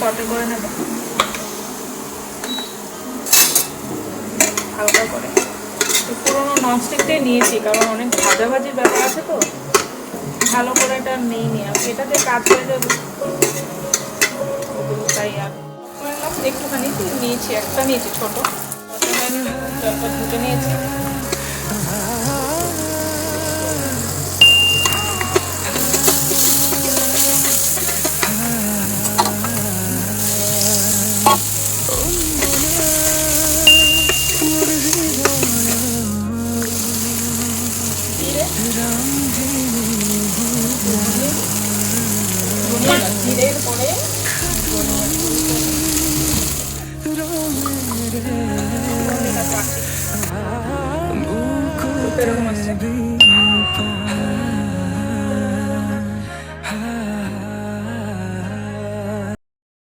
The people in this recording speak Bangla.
সতে করে নেব। হালকা করে। পুরোনো ননস্টিকটাই নিয়েছি, কারণ অনেক ভাজা ভাজির ব্যাপার আছে তো। ভালো করে এটা নেই নিয়ে এটাতে কাজ হয়ে যাবে। তাই আর একটুখানি নিয়েছি, একটা নিয়েছি, ছোটো। দুটো নিয়েছি। জিরের পরে। এরকম আসছে